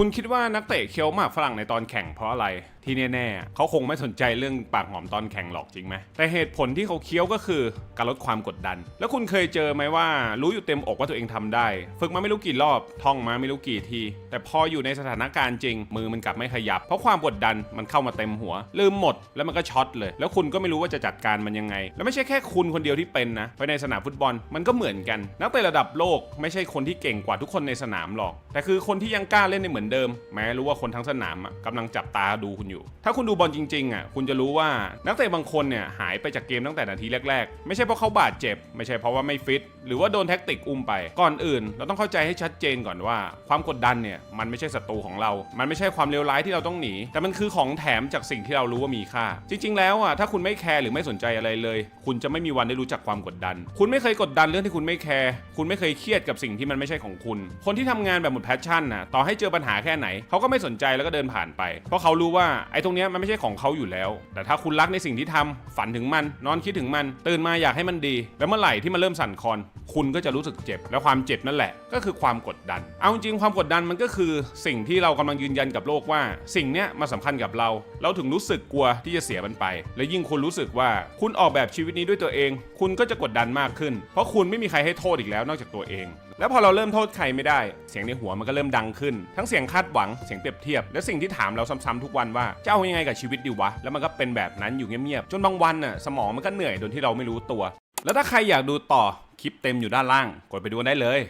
คุณคิดว่านักเตะเคี้ยวหมากฝรั่งในตอนแข่งเพราะอะไร ที่แน่ๆ เขาคงไม่สนใจเรื่องปากหอมตอนแข่งหรอกจริงไหม แต่เหตุผลที่เขาเคี้ยวก็คือการลดความกดดัน แล้วคุณเคยเจอไหมว่า รู้อยู่เต็มอกว่าตัวเองทำได้ ฝึกมาไม่รู้กี่รอบ ท่องมาไม่รู้กี่ที แต่พออยู่ในสถานการณ์จริง มือมันกลับไม่ขยับ เพราะความกดดันมันเข้ามาเต็มหัว ลืมหมดแล้วมันก็ช็อตเลย แล้วคุณก็ไม่รู้ว่าจะจัดการมันยังไง แล้วไม่ใช่แค่คุณคนเดียวที่เป็นนะไปในสนามฟุตบอลมันก็เหมือนกัน นักเตะระดับโลกไม่ใช่คนที่เก่งกว่าทุกคนในสนามหรอก แต่คือคนที่ยังกล้าเล่นในเหมือนเดิม แม้รู้ว่าคนทั้งสนามอะกำลังจับตาดูคุณอยู่ ถ้าคุณดูบอลจริงๆอะคุณจะรู้ว่านักเตะบางคนเนี่ยหายไปจากเกมตั้งแต่นาทีแรกๆ ไม่ใช่เพราะเขาบาดเจ็บ ไม่ใช่เพราะว่าไม่ฟิต หรือว่าโดนแท็กติกอุ้มไป ก่อนอื่น เราต้องเข้าใจให้ชัดเจนก่อนว่า ความกดดันเนี่ยมันไม่ใช่ศัตรูของเรา มันไม่ใช่ความเลวร้ายที่เราต้องหนี แต่มันคือของแถมจากสิ่งที่เรารู้ว่ามีค่า จริง ๆ แล้วอะถ้าคุณไม่แคร์หรือไม่สนใจอะไรเลย คุณจะไม่มีวันได้รู้จักความกดดัน คุณไม่เคยกดดันเรื่องที่คุณไม่แคร์คุณไม่เคยเครียดกับสิ่งที่มันไม่ใช่ของคุณ คนที่ทำงานแบบหมดแพชชั่นน่ะต่อให้เจอปัญหาแค่ไหน เขาก็ไม่สนใจแล้วก็เดินผ่านไป เพราะเขารู้ว่าไอ้ตรงเนี้ยมันไม่ใช่ของเขาอยู่แล้ว แต่ถ้าคุณรักในสิ่งที่ทำฝันถึงมัน นอนคิดถึงมัน ตื่นมาอยากให้มันดี แล้วเมื่อไหร่ที่มันเริ่มสั่นคลอนคุณก็จะรู้สึกเจ็บ และความเจ็บนั่นแหละ ก็คือความกดดัน เอาจริงความกดดันมันก็คือสิ่งที่เรากำลังยืนยันกับโลกว่า สิ่งเนี้ยมาสำคัญกับเรา เราถึงรู้สึกกลัวที่จะเสียมันไป และยิ่งคุณรู้สึกว่าคุณออกแบบชีวิตนี้ด้วยตัวเอง คุณก็จะกดดันมากขึ้น เพราะคุณไม่มีใครให้โทษอีกแล้วนอกจากตัวเอง แล้วพอเราเริ่มโทษใครไม่ได้ เสียงในหัวมันก็เริ่มดังขึ้น ทั้งเสียงคาดหวัง เสียงเปรียบเทียบ และสิ่งที่ถามเราซ้ำๆทุกวันว่าจะเอายังไงกับชีวิตดีวะ แล้วมันก็เป็นแบบนั้นอยู่เงียบๆ จนบางวันน่ะสมองมันก็เหนื่อยโดยที่เราไม่รู้ตัว แล้วถ้าใครอยากดูต่อคลิปเต็มอยู่ด้านล่าง กดไปดูได้เลย